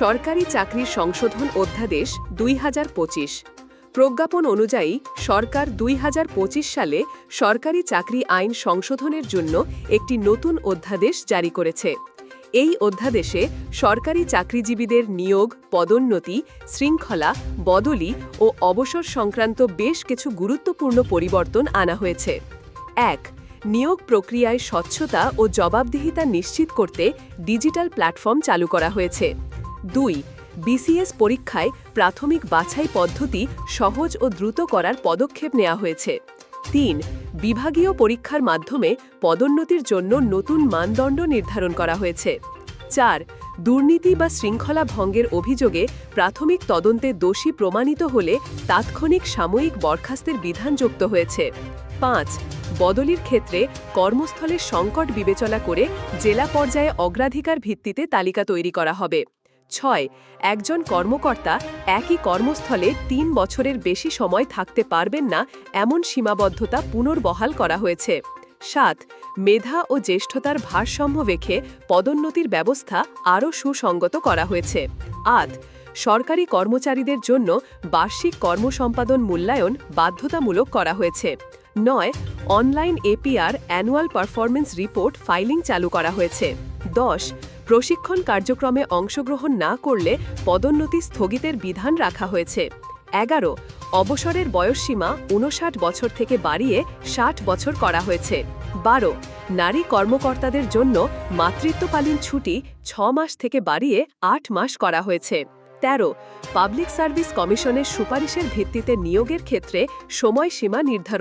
সরকারি চাকরির সংশোধন অধ্যাদেশ দুই হাজার পঁচিশ। প্রজ্ঞাপন অনুযায়ী সরকার দুই হাজার পঁচিশ সালে সরকারি চাকরি আইন সংশোধনের জন্য একটি নতুন অধ্যাদেশ জারি করেছে। এই অধ্যাদেশে সরকারি চাকরিজীবীদের নিয়োগ, পদোন্নতি, শৃঙ্খলা, বদলি ও অবসর সংক্রান্ত বেশ কিছু গুরুত্বপূর্ণ পরিবর্তন আনা হয়েছে। এক, নিয়োগ প্রক্রিয়ায় স্বচ্ছতা ও জবাবদিহিতা নিশ্চিত করতে ডিজিটাল প্ল্যাটফর্ম চালু করা হয়েছে। দুই বিসিএস পরীক্ষায় প্রাথমিক বাছাই পদ্ধতি সহজ ও দ্রুত করার পদক্ষেপ নেওয়া হয়েছে। তিন, বিভাগীয় পরীক্ষার মাধ্যমে পদোন্নতির জন্য নতুন মানদণ্ড নির্ধারণ করা হয়েছে। চার, দুর্নীতি বা শৃঙ্খলা ভঙ্গের অভিযোগে প্রাথমিক তদন্তে দোষী প্রমাণিত হলে তাৎক্ষণিক সাময়িক বরখাস্তের বিধান যুক্ত হয়েছে। পাঁচ, বদলির ক্ষেত্রে কর্মস্থলের সংকট বিবেচনা করে জেলা পর্যায়ে অগ্রাধিকার ভিত্তিতে তালিকা তৈরি করা হবে। ছয়, একজন কর্মকর্তা একই কর্মস্থলে তিন বছরের বেশি সময় থাকতে পারবেন না এমন সীমাবদ্ধতা পুনর্বহাল করা হয়েছে। সাত, মেধা ও জ্যেষ্ঠতার ভারসাম্য রেখে পদোন্নতির ব্যবস্থা আরও সুসংগত করা হয়েছে। আট, সরকারি কর্মচারীদের জন্য বার্ষিক কর্মসম্পাদন মূল্যায়ন বাধ্যতামূলক করা হয়েছে। নয়, online APR annual performance report filing চালু করা হয়েছে। দশ প্রশিক্ষণ কার্যক্রমে অংশগ্রহণ না করলে পদোন্নতি স্থগিতের বিধান রাখা হয়েছে। এগারো, অবসরের বয়সসীমা উনষাট বছর থেকে বাড়িয়ে ষাট বছর করা হয়েছে। বারো, নারী কর্মকর্তাদের জন্য মাতৃত্বকালীন ছুটি ছ মাস থেকে বাড়িয়ে আট মাস করা হয়েছে। তেরো, পাবলিক সার্ভিস কমিশনের সুপারিশের ভিত্তিতে নিয়োগের ক্ষেত্রে সময়সীমা নির্ধারণ